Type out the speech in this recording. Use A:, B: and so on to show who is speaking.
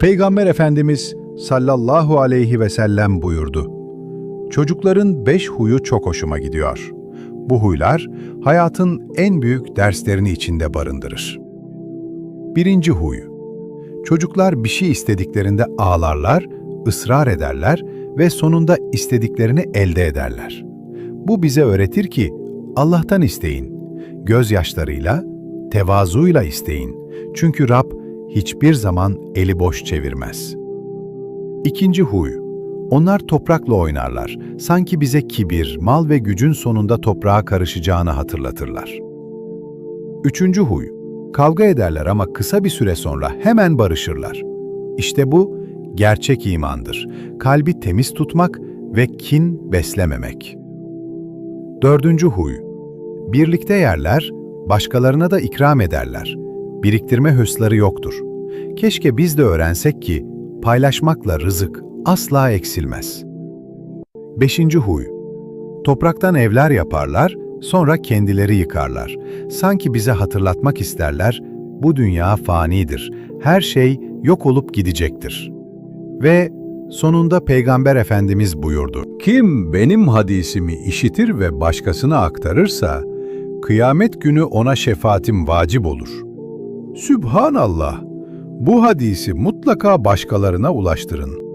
A: Peygamber Efendimiz sallallahu aleyhi ve sellem buyurdu. Çocukların beş huyu çok hoşuma gidiyor. Bu huylar hayatın en büyük derslerini içinde barındırır. Birinci huy. Çocuklar bir şey istediklerinde ağlarlar, ısrar ederler ve sonunda istediklerini elde ederler. Bu bize öğretir ki Allah'tan isteyin. Gözyaşlarıyla, tevazuyla isteyin. Çünkü Rab hiçbir zaman eli boş çevirmez. İkinci huy. Onlar toprakla oynarlar. Sanki bize kibir, mal ve gücün sonunda toprağa karışacağını hatırlatırlar. Üçüncü huy. Kavga ederler ama kısa bir süre sonra hemen barışırlar. İşte bu gerçek imandır. Kalbi temiz tutmak ve kin beslememek. Dördüncü huy. Birlikte yerler, başkalarına da ikram ederler. Biriktirme hırsları yoktur. Keşke biz de öğrensek ki paylaşmakla rızık asla eksilmez. Beşinci huy. Topraktan evler yaparlar, sonra kendileri yıkarlar. Sanki bize hatırlatmak isterler, bu dünya fanidir, her şey yok olup gidecektir. Ve sonunda Peygamber Efendimiz buyurdu. Kim benim hadisimi işitir ve başkasına aktarırsa, kıyamet günü ona şefaatim vacip olur. Sübhanallah! Bu hadisi mutlaka başkalarına ulaştırın.